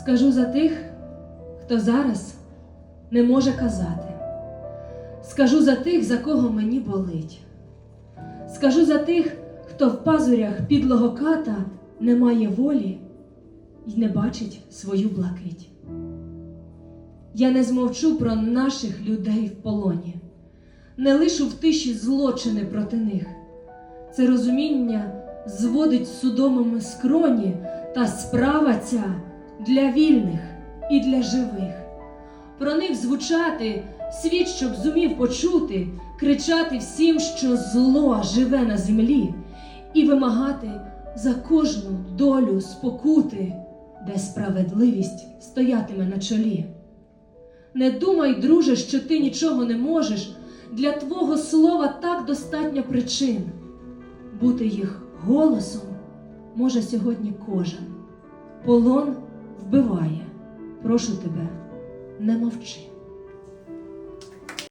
Скажу за тих, хто зараз не може казати. Скажу за тих, за кого мені болить. Скажу за тих, хто в пазурях підлого ката не має волі і не бачить свою блакить. Я не змовчу про наших людей в полоні, не лишу в тиші злочини проти них. Це розуміння зводить судомими скроні, та справа ця для вільних і для живих. Про них звучати, світ, щоб зумів почути, кричати всім, що зло живе на землі, і вимагати за кожну долю спокути, де справедливість стоятиме на чолі. Не думай, друже, що ти нічого не можеш, для твого слова так достатньо причин. Бути їх голосом може сьогодні кожен. Полон вбиває. Прошу тебе, не мовчи.